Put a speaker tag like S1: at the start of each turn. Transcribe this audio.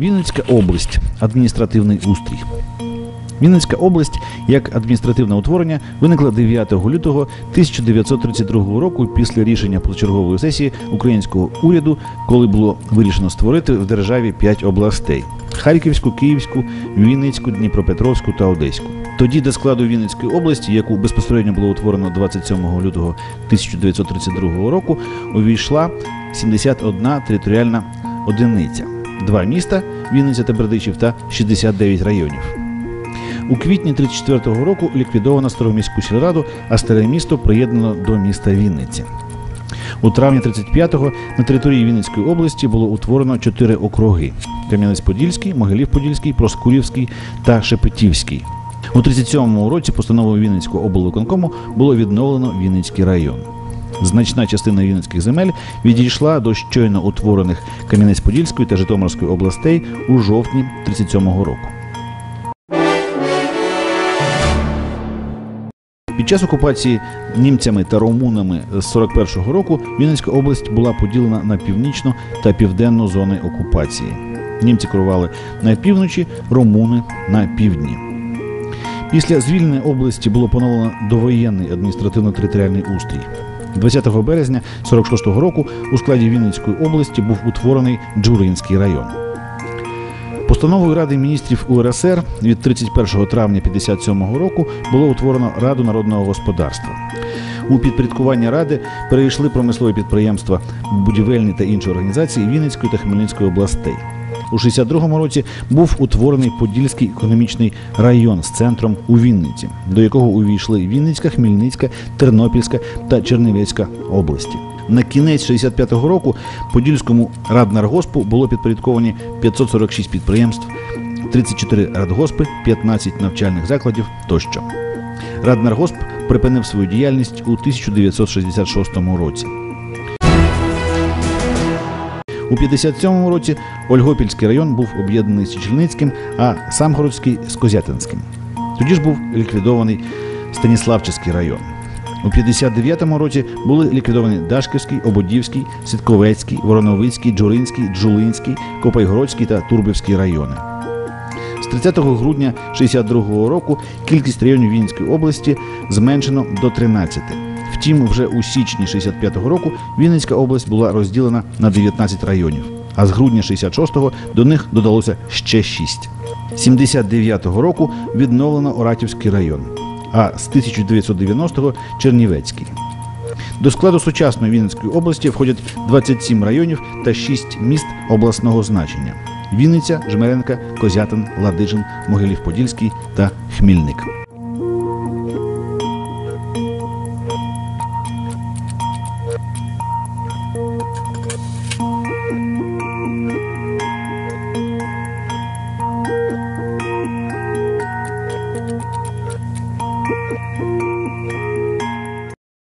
S1: Вінницька область адміністративний устрій. Вінницька область як адміністративне утворення виникла 9 лютого 1932 року після рішення позачергової сесії українського уряду, коли було вирішено створити в державі п'ять областей: Харківську, Київську, Вінницьку, Дніпропетровську та Одеську. Тоді до складу Вінницької області, яку безпосередньо було утворено 27 лютого 1932 року, увійшла 71 територіальна одиниця, два міста Вінниця та Бердичів та 69 районів. У квітні 34-го року ліквідовано староміську сільраду, а старе місто приєднано до міста Вінниці. У травні 35-го на території Вінницької області було утворено чотири округи: Кам'янець-Подільський, Могилів-Подільський, Проскурівський та Шепетівський. У 37-му році постановою Вінницького облвиконкому було відновлено Вінницький район. Значна частина вінницьких земель відійшла до щойно утворених Кам'янець-Подільської та Житомирської областей у жовтні 37-го року. Під час окупації німцями та румунами з 41-го року Вінницька область була поділена на північну та південну зони окупації. Німці керували на півночі, румуни на півдні. Після звільнення області було поновлено довоєнний адміністративно-територіальний устрій. 20 березня 46-го року у складі Вінницької області був утворений Джуринський район. Постановою Ради міністрів УРСР від 31 травня 57 року було утворено Раду народного господарства. У підпорядкування ради перейшли промислові підприємства, будівельні та інші організації Вінницької та Хмельницької областей. У 62-му році був утворений Подільський економічний район з центром у Вінниці, до якого увійшли Вінницька, Хмельницька, Тернопільська та Чернівецька області. На кінець 65-го року Подільському раднаргоспу було підпорядковані 546 підприємств, 34 радгоспи, 15 навчальних закладів тощо. Раднаргосп припинив свою діяльність у 1966 році. У 57-му році Ольгопільський район був об'єднаний з Чечільницьким, а Самгородський з Козятинським. Тоді ж був ліквідований Станіславчиський район. У 59-му році були ліквідовані Дашківський, Ободівський, Сітковецький, Вороновицький, Джуринський, Джулинський, Копайгородський та Турбівський райони. З 30 грудня 62 року кількість районів Вінницької області зменшено до 13. Втім, вже у січні 65-го року Вінницька область була розділена на 19 районів, а з грудня 66-го до них додалося ще 6. 79-го року відновлено Оратівський район, а з 1990-го Чернівецький. До складу сучасної Вінницької області входять 27 районів та 6 міст обласного значення: Вінниця, Жмеренка, Козятин, Ладижин, Могилів-Подільський та Хмільник.